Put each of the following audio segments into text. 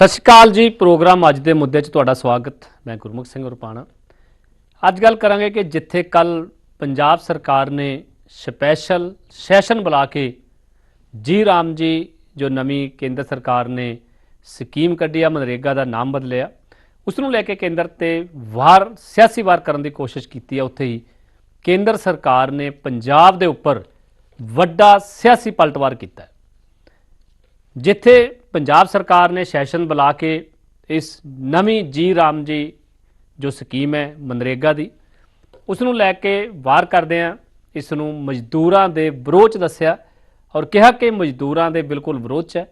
ਸਤਿ ਸ਼੍ਰੀ ਅਕਾਲ ਜੀ, ਪ੍ਰੋਗਰਾਮ ਅੱਜ ਦੇ ਮੁੱਦੇ 'ਚ ਤੁਹਾਡਾ ਸਵਾਗਤ। ਮੈਂ ਗੁਰਮੁਖ ਸਿੰਘ ਰੁਪਾਣਾ ਅੱਜ ਗੱਲ ਕਰਾਂਗੇ ਕਿ ਜਿੱਥੇ ਕੱਲ ਪੰਜਾਬ ਸਰਕਾਰ ਨੇ ਸਪੈਸ਼ਲ ਸੈਸ਼ਨ ਬੁਲਾ ਕੇ ਜੀ ਰਾਮ ਜੀ, ਜੋ ਨਵੀਂ ਕੇਂਦਰ ਸਰਕਾਰ ਨੇ ਸਕੀਮ ਕੱਢੀ ਆ, ਮਨਰੇਗਾ ਦਾ ਨਾਮ ਬਦਲਿਆ, ਉਸ ਨੂੰ ਲੈ ਕੇ ਕੇਂਦਰ ਤੇ ਵਾਰ, ਸਿਆਸੀ ਵਾਰ ਕਰਨ ਦੀ ਕੋਸ਼ਿਸ਼ ਕੀਤੀ ਆ। ਉੱਥੇ ਹੀ ਕੇਂਦਰ ਸਰਕਾਰ ਨੇ ਪੰਜਾਬ ਦੇ ਉੱਪਰ ਵੱਡਾ ਸਿਆਸੀ ਪਲਟਵਾਰ ਕੀਤਾ। ਹੈ ਜਿੱਥੇ ਪੰਜਾਬ ਸਰਕਾਰ ਨੇ ਸੈਸ਼ਨ ਬੁਲਾ ਕੇ ਇਸ ਨਵੀਂ ਜੀ ਰਾਮ ਜੀ ਜੋ ਸਕੀਮ ਹੈ ਮਨਰੇਗਾ ਦੀ ਉਸ ਨੂੰ ਲੈ ਕੇ ਵਾਰ ਕਰਦੇ ਆ ਇਸ ਨੂੰ ਮਜ਼ਦੂਰਾਂ ਦੇ ਵਿਰੋਧ 'ਚ ਦੱਸਿਆ ਔਰ ਕਿਹਾ ਕਿ ਮਜ਼ਦੂਰਾਂ ਦੇ ਬਿਲਕੁਲ ਵਿਰੋਧ 'ਚ ਹੈ।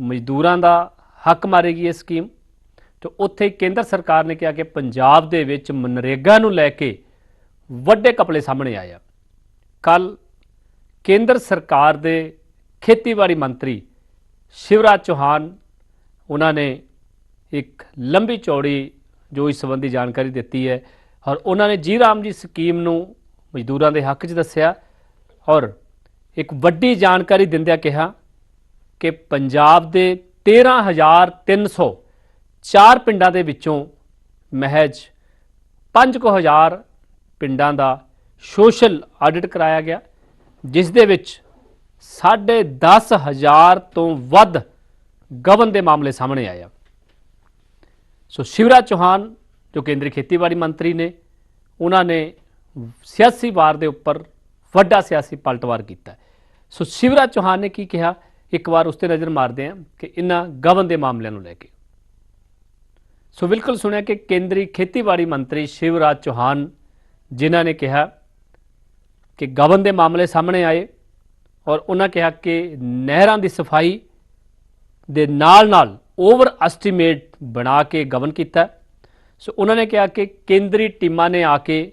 ਮਜ਼ਦੂਰਾਂ ਦਾ ਹੱਕ ਮਾਰੇਗੀ ਇਹ ਸਕੀਮ। ਤੇ ਉੱਥੇ ਕੇਂਦਰ ਸਰਕਾਰ ਨੇ ਕਿਹਾ ਕਿ ਪੰਜਾਬ ਦੇ ਵਿੱਚ ਮਨਰੇਗਾ ਨੂੰ ਲੈ ਕੇ ਵੱਡੇ ਕਪੜੇ ਸਾਹਮਣੇ ਆਇਆ ਕੱਲ ਕੇਂਦਰ ਸਰਕਾਰ ਦੇ ਖੇਤੀਬਾੜੀ ਮੰਤਰੀ ਸ਼ਿਵਰਾਜ ਚੌਹਾਨ, ਉਹਨਾਂ ਨੇ ਇੱਕ ਲੰਬੀ ਚੌੜੀ ਜੋ ਇਸ ਸੰਬੰਧੀ ਜਾਣਕਾਰੀ ਦਿੱਤੀ ਹੈ ਔਰ ਉਹਨਾਂ ਨੇ ਜੀ ਰਾਮ ਜੀ ਸਕੀਮ ਨੂੰ ਮਜ਼ਦੂਰਾਂ ਦੇ ਹੱਕ 'ਚ ਦੱਸਿਆ ਔਰ ਇੱਕ ਵੱਡੀ ਜਾਣਕਾਰੀ ਦਿੰਦਿਆਂ ਕਿਹਾ ਕਿ ਪੰਜਾਬ ਦੇ 13300 ਚਾਰ ਪਿੰਡਾਂ ਦੇ ਵਿੱਚੋਂ ਮਹਿਜ 5000 ਪਿੰਡਾਂ ਦਾ ਸੋਸ਼ਲ ਆਡਿਟ ਕਰਾਇਆ ਗਿਆ, ਜਿਸ ਦੇ ਵਿੱਚ ਸਾਢੇ ਦਸ ਹਜ਼ਾਰ ਤੋਂ ਵੱਧ ਗਵਨ ਦੇ ਮਾਮਲੇ ਸਾਹਮਣੇ ਆਏ ਆ। ਸੋ ਸ਼ਿਵਰਾਜ ਚੌਹਾਨ, ਜੋ ਕੇਂਦਰੀ ਖੇਤੀਬਾੜੀ ਮੰਤਰੀ ਨੇ, ਉਹਨਾਂ ਨੇ ਸਿਆਸੀ ਵਾਰ ਦੇ ਉੱਪਰ ਵੱਡਾ ਸਿਆਸੀ ਪਲਟਵਾਰ ਕੀਤਾ ਸੋ ਸ਼ਿਵਰਾਜ ਚੌਹਾਨ ਨੇ ਕੀ ਕਿਹਾ? ਇੱਕ ਵਾਰ ਉਸ ਤੇ ਨਜ਼ਰ ਮਾਰਦੇ ਹਾਂ ਕਿ ਇਹਨਾਂ ਗਵਨ ਦੇ ਮਾਮਲਿਆਂ ਨੂੰ ਲੈ ਕੇ। ਸੋ ਬਿਲਕੁਲ ਸੁਣਿਆ ਕਿ ਕੇਂਦਰੀ ਖੇਤੀਬਾੜੀ ਮੰਤਰੀ ਸ਼ਿਵਰਾਜ ਚੌਹਾਨ, ਜਿਨ੍ਹਾਂ ਨੇ ਕਿਹਾ ਕਿ ਗਵਨ ਦੇ ਮਾਮਲੇ ਸਾਹਮਣੇ ਆਏ ਔਰ ਉਹਨਾਂ ਕਿਹਾ ਕਿ ਨਹਿਰਾਂ ਦੀ ਸਫ਼ਾਈ ਦੇ ਨਾਲ-ਨਾਲ ਓਵਰ ਐਸਟੀਮੇਟ ਬਣਾ ਕੇ ਗਵਨ ਕੀਤਾ। ਸੋ ਉਹਨਾਂ ਨੇ ਕਿਹਾ ਕਿ ਕੇਂਦਰੀ ਟੀਮਾਂ ਨੇ ਆ ਕੇ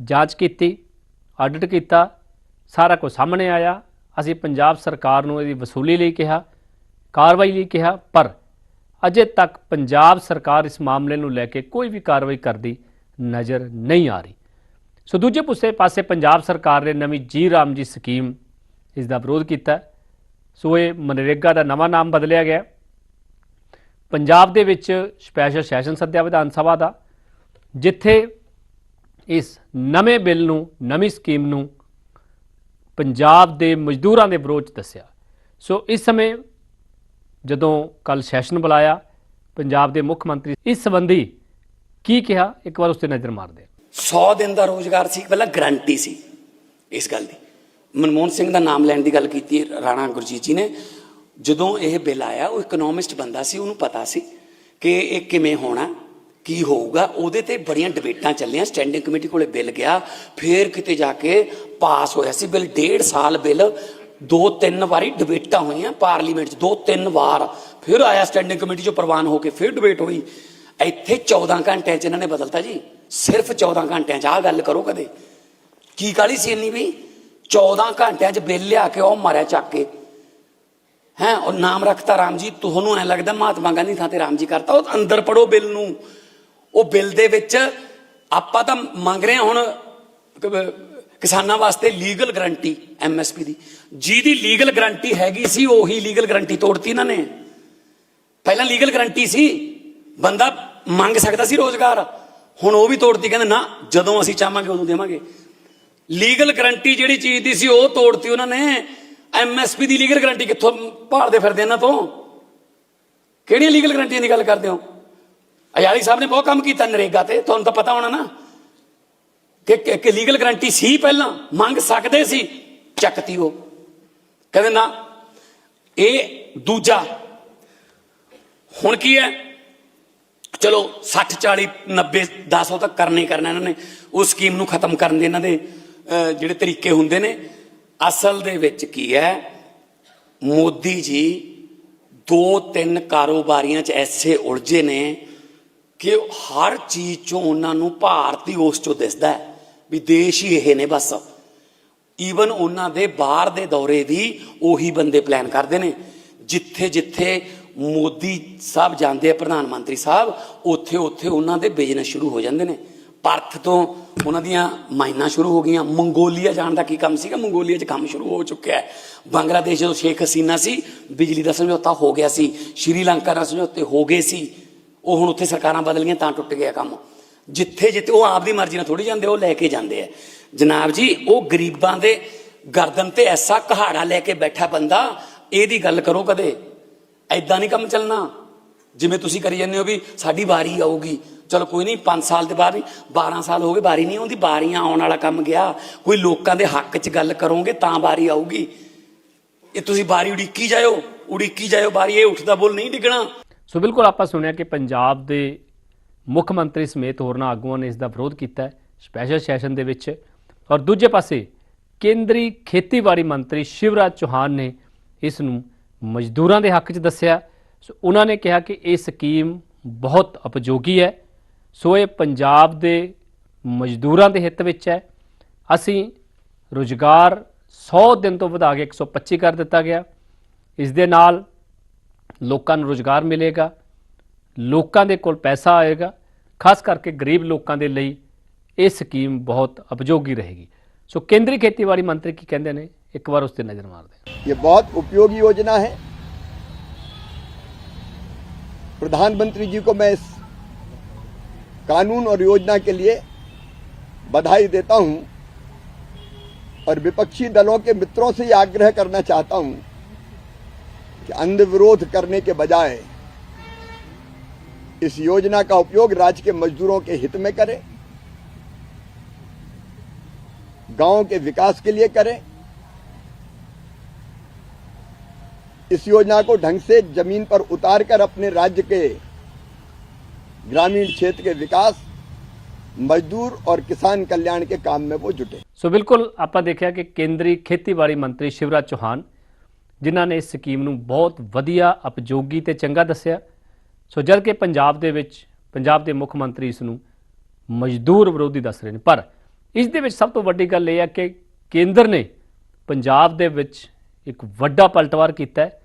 ਜਾਂਚ ਕੀਤੀ ਆਡਿਟ ਕੀਤਾ, ਸਾਰਾ ਕੁਝ ਸਾਹਮਣੇ ਆਇਆ। ਅਸੀਂ ਪੰਜਾਬ ਸਰਕਾਰ ਨੂੰ ਇਹਦੀ ਵਸੂਲੀ ਲਈ ਕਿਹਾ, ਕਾਰਵਾਈ ਲਈ ਕਿਹਾ, ਪਰ ਅਜੇ ਤੱਕ ਪੰਜਾਬ ਸਰਕਾਰ ਇਸ ਮਾਮਲੇ ਨੂੰ ਲੈ ਕੇ ਕੋਈ ਵੀ ਕਾਰਵਾਈ ਕਰਦੀ ਨਜ਼ਰ ਨਹੀਂ ਆ ਰਹੀ। ਸੋ ਦੂਜੇ ਪੁੱਸੇ ਪਾਸੇ ਪੰਜਾਬ ਸਰਕਾਰ ਨੇ ਨਵੀਂ ਜੀ ਰਾਮ ਜੀ ਸਕੀਮ ਇਸ ਦਾ ਵਿਰੋਧ ਕੀਤਾ। ਸੋ ਇਹ ਮਨਰੇਗਾ ਦਾ ਨਵਾਂ ਨਾਮ ਬਦਲਿਆ ਗਿਆ। ਪੰਜਾਬ ਦੇ ਵਿੱਚ ਸਪੈਸ਼ਲ ਸੈਸ਼ਨ ਸੱਦਿਆ ਵਿਧਾਨ ਸਭਾ ਦਾ, ਜਿੱਥੇ ਇਸ ਨਵੇਂ ਬਿੱਲ ਨੂੰ, ਨਵੀਂ ਸਕੀਮ ਨੂੰ ਪੰਜਾਬ ਦੇ ਮਜ਼ਦੂਰਾਂ ਦੇ ਵਿਰੋਧ 'ਚ ਦੱਸਿਆ। ਸੋ ਇਸ ਸਮੇਂ ਜਦੋਂ ਕੱਲ ਸੈਸ਼ਨ ਬੁਲਾਇਆ, ਪੰਜਾਬ ਦੇ ਮੁੱਖ ਮੰਤਰੀ ਇਸ ਸੰਬੰਧੀ ਕੀ ਕਿਹਾ, ਇੱਕ ਵਾਰ ਉਸ ਤੇ ਨਜ਼ਰ ਮਾਰਦੇ ਹਾਂ। 100 ਦਿਨ ਦਾ ਰੋਜ਼ਗਾਰ ਸੀ, ਪਹਿਲਾਂ ਗਰੰਟੀ ਸੀ ਇਸ ਗੱਲ ਦੀ। ਮਨਮੋਹਨ ਸਿੰਘ ਦਾ ਨਾਮ ਲੈਣ ਦੀ ਗੱਲ ਕੀਤੀ, ਰਾਣਾ ਗੁਰਜੀਤ ਜੀ ਨੇ। ਜਦੋਂ ਇਹ ਬਿੱਲ ਆਇਆ, ਉਹ ਇਕਨੋਮਿਸਟ ਬੰਦਾ ਸੀ, ਉਹਨੂੰ ਪਤਾ ਸੀ ਕਿ ਇਹ ਕਿਵੇਂ ਹੋਣਾ, ਕੀ ਹੋਊਗਾ, ਉਹਦੇ ਤੇ ਬੜੀਆਂ ਡਿਬੇਟਾਂ ਚੱਲੀਆਂ ਸਟੈਂਡਿੰਗ ਕਮੇਟੀ ਕੋਲੇ ਬਿੱਲ ਗਿਆ, ਫਿਰ ਕਿਤੇ ਜਾ ਕੇ ਪਾਸ ਹੋਇਆ ਸੀ ਬਿੱਲ, ਡੇਢ ਸਾਲ ਬਿੱਲ ਦੋ ਤਿੰਨ ਵਾਰੀ ਡਿਬੇਟਾਂ ਹੋਈਆਂ ਪਾਰਲੀਮੈਂਟ 'ਚ ਦੋ ਤਿੰਨ ਵਾਰ। ਫਿਰ ਆਇਆ ਸਟੈਂਡਿੰਗ ਕਮੇਟੀ 'ਚੋਂ ਪ੍ਰਵਾਨ ਹੋ ਕੇ, ਫਿਰ ਡਿਬੇਟ ਹੋਈ। ਇੱਥੇ 14 ਘੰਟਿਆਂ 'ਚ ਇਹਨਾਂ ਨੇ ਬਦਲਤਾ ਜੀ। ਸਿਰਫ 14 ਘੰਟਿਆਂ 'ਚ ਆਹ ਗੱਲ ਕਰੋ ਕਦੇ। ਕੀ ਕਾਲੀ ਸੀ ਇੰਨੀ ਵੀ? 14 ਘੰਟਿਆਂ 'ਚ ਬਿੱਲ ਲਿਆ ਕੇ ਉਹ ਮਾਰਿਆ ਚੱਕ ਕੇ। ਹੈ, ਉਹ ਨਾਮ ਰੱਖਤਾ ਰਾਮ ਜੀ ਤੁਹਾਨੂੰ ਐ ਲੱਗਦਾ ਮਹਾਤਮਾ ਗਾਂਧੀ ਥਾਂ ਤੇ ਰਾਮ ਜੀ ਕਰਤਾ, ਉਹ ਅੰਦਰ ਪੜੋ ਬਿੱਲ ਨੂੰ। ਉਹ ਬਿੱਲ ਦੇ ਵਿੱਚ ਆਪਾਂ ਤਾਂ ਮੰਗ ਰਹੇ ਹਾਂ ਹੁਣ ਕਿਸਾਨਾਂ ਵਾਸਤੇ ਲੀਗਲ ਗਰੰਟੀ ਐਮਐਸਪੀ ਦੀ। ਜਿਹਦੀ ਲੀਗਲ ਗਰੰਟੀ ਹੈਗੀ ਸੀ, ਉਹੀ ਲੀਗਲ ਗਰੰਟੀ ਤੋੜਤੀ ਇਹਨਾਂ ਨੇ। ਪਹਿਲਾਂ ਲੀਗਲ ਗਰੰਟੀ ਸੀ, ਬੰਦਾ ਮੰਗ ਸਕਦਾ ਸੀ ਰੋਜ਼ਗਾਰ। ਹੁਣ ਉਹ ਵੀ ਤੋੜਤੀ, ਕਹਿੰਦੇ ਨਾ, ਜਦੋਂ ਅਸੀਂ ਚਾਹਾਂਗੇ ਉਦੋਂ ਦੇਵਾਂਗੇ। ਲੀਗਲ ਗਰੰਟੀ ਜਿਹੜੀ ਚੀਜ਼ ਦੀ ਸੀ, ਉਹ ਤੋੜਤੀ ਉਹਨਾਂ ਨੇ। ਐਮਐਸਪੀ ਦੀ ਲੀਗਲ ਗਰੰਟੀ ਕਿੱਥੋਂ ਭਾਲਦੇ ਫਿਰਦੇ ਇਹਨਾਂ ਤੋਂ? ਕਿਹੜੀਆਂ ਲੀਗਲ ਗਰੰਟੀਆਂ ਦੀ ਗੱਲ ਕਰਦੇ ਹੋ? ਅਯਾਲੀ ਸਾਹਿਬ ਨੇ ਬਹੁਤ ਕੰਮ ਕੀਤਾ ਨਰੇਗਾ ਤੇ, ਤੁਹਾਨੂੰ ਤਾਂ ਪਤਾ ਹੋਣਾ ਨਾ। ਕਿ ਕਿ- ਲੀਗਲ ਗਰੰਟੀ ਸੀ ਪਹਿਲਾਂ, ਮੰਗ ਸਕਦੇ ਸੀ, ਚੱਕਤੀ ਉਹ। ਕਹਿੰਦੇ ਨਾ, ਇਹ ਦੂਜਾ। ਹੁਣ ਕੀ ਹੈ? ਚਲੋ 60 40 90 10 ਤੱਕ ਕਰਨੇ ਹੀ ਕਰਨਾ ਇਹਨਾਂ ਨੇ। ਉਸ ਸਕੀਮ ਨੂੰ ਖਤਮ ਕਰਨ ਦੇ ਇਹਨਾਂ ਦੇ। ਜਿਹੜੇ ਤਰੀਕੇ ਹੁੰਦੇ ਨੇ, ਅਸਲ ਦੇ ਵਿੱਚ ਕੀ ਹੈ? ਮੋਦੀ ਜੀ ਦੋ ਤਿੰਨ ਕਾਰੋਬਾਰੀਆਂ 'ਚ ਐਸੇ ਉਲਝੇ ਨੇ ਕਿ ਹਰ ਚੀਜ਼ 'ਚੋਂ ਉਹਨਾਂ ਨੂੰ ਭਾਰਤੀ ਉਸ 'ਚੋਂ ਦਿਸਦਾ ਹੈ, ਵੀ ਦੇਸ਼ ਹੀ ਇਹ ਨੇ ਬਸ। ਈਵਨ ਉਹਨਾਂ ਦੇ ਬਾਹਰ ਦੇ ਦੌਰੇ ਵੀ ਉਹੀ ਬੰਦੇ ਪਲਾਨ ਕਰਦੇ ਨੇ। ਜਿੱਥੇ ਜਿੱਥੇ ਮੋਦੀ ਸਾਹਿਬ ਜਾਂਦੇ ਆ, ਪ੍ਰਧਾਨ ਮੰਤਰੀ ਸਾਹਿਬ ਉੱਥੇ ਉੱਥੇ ਉਹਨਾਂ ਦੇ ਬਿਜ਼ਨਸ ਸ਼ੁਰੂ ਹੋ ਜਾਂਦੇ ਨੇ। ਪਰਥ ਤੋਂ ਉਹਨਾਂ ਦੀਆਂ ਮਾਈਨਾਂ ਸ਼ੁਰੂ ਹੋ ਗਈਆਂ। ਮੰਗੋਲੀਆ ਜਾਣ ਦਾ ਕੀ ਕੰਮ ਸੀਗਾ? ਮੰਗੋਲੀਆ 'ਚ ਕੰਮ ਸ਼ੁਰੂ ਹੋ ਚੁੱਕਿਆ ਹੈ। ਬੰਗਲਾਦੇਸ਼ ਜਦੋਂ ਸ਼ੇਖ ਹਸੀਨਾ ਸੀ, ਬਿਜਲੀ ਦਾ ਸਮਝੌਤਾ ਹੋ ਗਿਆ ਸੀ। ਸ਼੍ਰੀਲੰਕਾ ਨਾਲ ਸਮਝੌਤੇ ਹੋ ਗਏ ਸੀ। ਉਹ ਹੁਣ ਉੱਥੇ ਸਰਕਾਰਾਂ ਬਦਲ ਗਈਆਂ, ਤਾਂ ਟੁੱਟ ਗਿਆ ਕੰਮ। ਜਿੱਥੇ ਜਿੱਥੇ ਉਹ ਆਪਦੀ ਮਰਜ਼ੀ ਨਾਲ ਥੋੜੀ ਜਾਂਦੇ, ਉਹ ਲੈ ਕੇ ਜਾਂਦੇ ਆ। ਜਨਾਬ ਜੀ, ਉਹ ਗਰੀਬਾਂ ਦੇ ਗਰਦਨ ਤੇ ਐਸਾ ਕਹਾੜਾ ਲੈ ਕੇ ਬੈਠਾ ਬੰਦਾ, ਇਹਦੀ ਗੱਲ ਕਰੋ ਕਦੇ। ਐਦਾਂ ਨਹੀਂ ਕੰਮ ਚੱਲਣਾ। ਜਿਵੇਂ ਤੁਸੀਂ ਕਰੀ ਜਾਂਦੇ ਹੋ ਵੀ ਸਾਡੀ ਵਾਰੀ ਆਊਗੀ। ਚਲੋ ਕੋਈ ਨਹੀਂ 5 ਸਾਲ ਦੇ ਬਾਅਦ ਨਹੀਂ 12 ਸਾਲ ਹੋ ਗਏ, ਵਾਰੀ ਨਹੀਂ ਆਉਂਦੀ ਬਾਰੀਆਂ ਆਉਣ ਵਾਲਾ ਕੰਮ ਗਿਆ। ਕੋਈ ਲੋਕਾਂ ਦੇ ਹੱਕ 'ਚ ਗੱਲ ਕਰੋਗੇ, ਤਾਂ ਵਾਰੀ ਆਊਗੀ। ਇਹ ਤੁਸੀਂ ਵਾਰੀ ਉਡੀਕੀ ਜਾਇਓ ਉਡੀਕੀ ਜਾਇਓ, ਵਾਰੀ ਇਹ ਉੱਠਦਾ ਬੋਲ ਨਹੀਂ ਡਿੱਗਣਾ। ਸੋ ਬਿਲਕੁਲ ਆਪਾਂ ਸੁਣਿਆ ਕਿ ਪੰਜਾਬ ਦੇ ਮੁੱਖ ਮੰਤਰੀ ਸਮੇਤ ਹੋਰਨਾਂ ਆਗੂਆਂ ਨੇ ਇਸ ਦਾ ਵਿਰੋਧ ਕੀਤਾ ਹੈ ਸਪੈਸ਼ਲ ਸੈਸ਼ਨ ਦੇ ਵਿੱਚ। ਔਰ ਦੂਜੇ ਪਾਸੇ, ਕੇਂਦਰੀ ਖੇਤੀਬਾੜੀ ਮੰਤਰੀ ਸ਼ਿਵਰਾਜ ਚੌਹਾਨ ਨੇ ਇਸ ਨੂੰ ਮਜ਼ਦੂਰਾਂ ਦੇ ਹੱਕ 'ਚ ਦੱਸਿਆ। ਸੋ ਉਹਨਾਂ ਨੇ ਕਿਹਾ ਕਿ ਇਹ ਸਕੀਮ ਬਹੁਤ ਉਪਯੋਗੀ ਹੈ। ਸੋ ਇਹ ਪੰਜਾਬ ਦੇ ਮਜ਼ਦੂਰਾਂ ਦੇ ਹਿੱਤ ਵਿੱਚ ਹੈ। ਅਸੀਂ ਰੁਜ਼ਗਾਰ 100 ਦਿਨ ਤੋਂ ਵਧਾ ਕੇ 125 ਕਰ ਦਿੱਤਾ ਗਿਆ। ਇਸ ਦੇ ਨਾਲ ਲੋਕਾਂ ਨੂੰ ਰੁਜ਼ਗਾਰ ਮਿਲੇਗਾ। ਲੋਕਾਂ ਦੇ ਕੋਲ ਪੈਸਾ ਆਏਗਾ। ਖਾਸ ਕਰਕੇ ਗਰੀਬ ਲੋਕਾਂ ਦੇ ਲਈ ਇਹ ਸਕੀਮ ਬਹੁਤ ਉਪਯੋਗੀ ਰਹੇਗੀ। ਸੋ ਕੇਂਦਰੀ ਖੇਤੀਬਾੜੀ ਮੰਤਰੀ ਕੀ ਕਹਿੰਦੇ ਨੇ? ਇੱਕ ਵਾਰ ਉਸ ਤੇ ਨਜ਼ਰ ਮਾਰਦੇ ਇਹ ਬਹੁਤ ਉਪਯੋਗੀ ਯੋਜਨਾ ਹੈ। ਪ੍ਰਧਾਨ ਮੰਤਰੀ ਜੀ ਕੋ ਮੈਂ कानून और योजना के लिए बधाई देता हूँ और विपक्षी दलों के मित्रों से आग्रह करना चाहता हूँ कि अंध विरोध करने के बजाय इस योजना का उपयोग राज्य के मजदूरों के हित में करें, गाँव के विकास के लिए करें। इस योजना को ढंग से ज़मीन पर उतार कर अपने राज्य के ग्रामीण क्षेत्र के विकास मजदूर और किसान कल्याण के काम में वो जुटे ਸੋ ਬਿਲਕੁਲ ਆਪਾਂ ਦੇਖਿਆ ਕਿ ਕੇਂਦਰੀ ਖੇਤੀਬਾੜੀ ਮੰਤਰੀ ਸ਼ਿਵਰਾਜ ਚੌਹਾਨ ਜਿਨ੍ਹਾਂ ਨੇ ਇਸ ਸਕੀਮ ਨੂੰ ਬਹੁਤ ਵਧੀਆ ਉਪਯੋਗੀ ਤੇ ਚੰਗਾ ਦੱਸਿਆ ਸੋ ਜਦ ਕਿ ਪੰਜਾਬ ਦੇ ਵਿੱਚ ਪੰਜਾਬ ਦੇ ਮੁੱਖ ਮੰਤਰੀ ਇਸ ਨੂੰ ਮਜ਼ਦੂਰ ਵਿਰੋਧੀ ਦੱਸ ਰਹੇ ਨੇ ਪਰ ਇਸ ਦੇ ਵਿੱਚ ਸਭ ਤੋਂ ਵੱਡੀ ਗੱਲ ਇਹ ਹੈ ਕਿ ਕੇਂਦਰ ਨੇ ਪੰਜਾਬ ਦੇ ਵਿੱਚ ਇੱਕ ਵੱਡਾ ਪਲਟਵਾਰ ਕੀਤਾ ਹੈ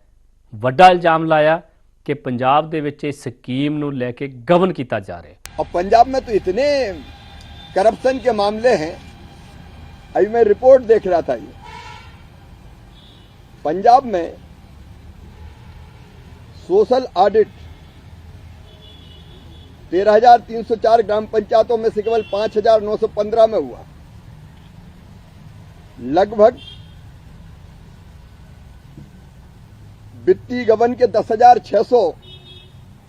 ਵੱਡਾ ਇਲਜ਼ਾਮ ਲਾਇਆ ਕਿ ਪੰਜਾਬ ਦੇ ਵਿੱਚ ਇਸ ਸਕੀਮ ਨੂੰ ਲੈ ਕੇ ਗਵਨ ਕੀਤਾ ਜਾ ਰਿਹਾ ਹੈ और पंजाब में तो इतने करप्शन के मामले हैं अभी मैं रिपोर्ट देख रहा था ये पंजाब में सोशल ऑडिट तेरह हजार तीन सौ चार ग्राम पंचायतों में से केवल पांच हजार नौ सौ पंद्रह में हुआ लगभग वित्तीय गबन के दस हज़ार छह सौ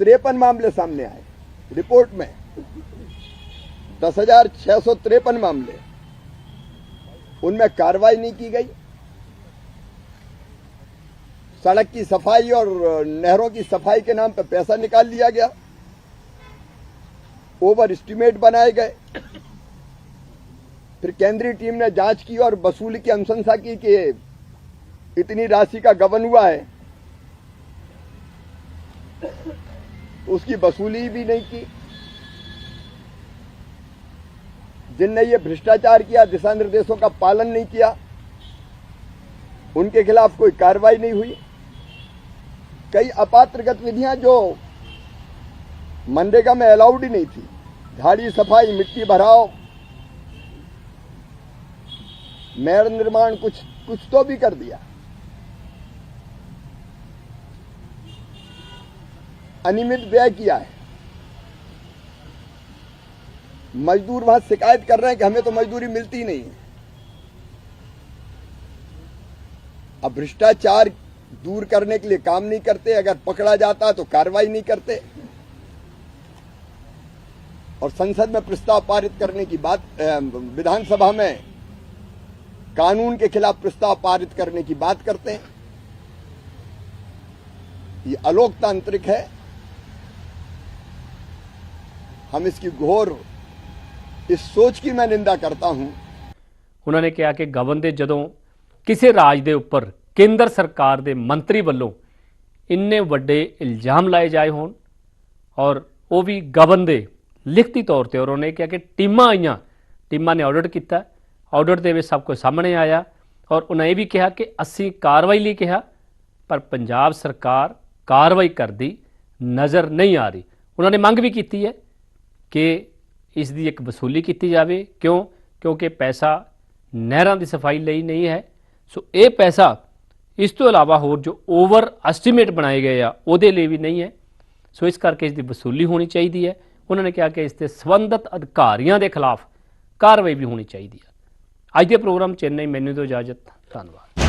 तिरपन मामले सामने आए। रिपोर्ट में दस हज़ार छह सौ तिरपन मामले। उनमें कार्रवाई नहीं की गई। सड़क की सफ़ाई और नहरों की सफ़ाई के नाम पर पैसा निकाल लिया गया। ओवर एस्टिमेट बनाए गए। फिर केंद्रीय टीम ने जाँच की और वसूली की अनुशंसा की कि इतनी राशि का गबन हुआ है। उसकी वसूली भी नहीं की। जिनने ये भ्रष्टाचार किया दिशा निर्देशों का पालन नहीं किया, उनके खिलाफ कोई कार्रवाई नहीं हुई। कई अपात्र गतिविधियाँ जो मनरेगा में अलाउड ही नहीं थी। झाड़ी, सफ़ाई, मिट्टी भराव मेयर निर्माण कुछ कुछ तो भी कर दिया। अनियमित व्यय किया है। मजदूर वहाँ शिकायत कर रहे हैं कि हमें तो मजदूरी मिलती नहीं है। अब भ्रष्टाचार दूर करने के लिए काम नहीं करते, अगर पकड़ा जाता तो कार्रवाई नहीं करते। और संसद में प्रस्ताव पारित करने की बात विधानसभा में कानून के खिलाफ प्रस्ताव पारित करने की बात करते हैं। ये अलोकतांत्रिक है। हम इसकी घोर इस सोच की मैं निंदा करता हूं ਉਹਨਾਂ ਨੇ ਕਿਹਾ ਕਿ ਗਵਨ ਦੇ ਜਦੋਂ ਕਿਸੇ ਰਾਜ ਦੇ ਉੱਪਰ ਕੇਂਦਰ ਸਰਕਾਰ ਦੇ ਮੰਤਰੀ ਵੱਲੋਂ ਇੰਨੇ ਵੱਡੇ ਇਲਜ਼ਾਮ ਲਾਏ ਜਾਏ ਹੋਣ ਔਰ ਉਹ ਵੀ ਗਵਨ ਦੇ ਲਿਖਤੀ ਤੌਰ ਤੇ ਔਰ ਉਹਨੇ ਕਿਹਾ ਕਿ ਟੀਮਾਂ ਆਈਆਂ ਟੀਮਾਂ ਨੇ ਆਡਿਟ ਕੀਤਾ ਆਡਿਟ ਦੇ ਵਿੱਚ ਸਭ ਕੁਝ ਸਾਹਮਣੇ ਆਇਆ ਔਰ ਉਹਨਾਂ ਇਹ ਵੀ ਕਿਹਾ ਕਿ ਅਸੀਂ ਕਾਰਵਾਈ ਲਈ ਕਿਹਾ ਪਰ ਪੰਜਾਬ ਸਰਕਾਰ ਕਾਰਵਾਈ ਕਰਦੀ ਨਜ਼ਰ ਨਹੀਂ ਆ ਰਹੀ ਉਹਨਾਂ ਨੇ ਮੰਗ ਵੀ ਕੀਤੀ ਹੈ ਕਿ ਇਸ ਦੀ ਇੱਕ ਵਸੂਲੀ ਕੀਤੀ ਜਾਵੇ। ਕਿਉਂ? ਕਿਉਂਕਿ ਪੈਸਾ ਨਹਿਰਾਂ ਦੀ ਸਫ਼ਾਈ ਲਈ ਨਹੀਂ ਹੈ। ਸੋ ਇਹ ਪੈਸਾ ਇਸ ਤੋਂ ਇਲਾਵਾ ਹੋਰ ਜੋ ਓਵਰ ਐਸਟੀਮੇਟ ਬਣਾਏ ਗਏ ਆ, ਉਹਦੇ ਲਈ ਵੀ ਨਹੀਂ ਹੈ। ਸੋ ਇਸ ਕਰਕੇ ਇਸ ਦੀ ਵਸੂਲੀ ਹੋਣੀ ਚਾਹੀਦੀ ਹੈ। ਉਹਨਾਂ ਨੇ ਕਿਹਾ ਕਿ ਇਸ ਤੇ ਸੰਬੰਧਿਤ ਅਧਿਕਾਰੀਆਂ ਦੇ ਖਿਲਾਫ ਕਾਰਵਾਈ ਵੀ ਹੋਣੀ ਚਾਹੀਦੀ ਹੈ। ਅੱਜ ਦੇ ਪ੍ਰੋਗਰਾਮ ਚੇਨਈ ਮੈਨੂੰ ਤੋਂ ਇਜਾਜ਼ਤ। ਧੰਨਵਾਦ।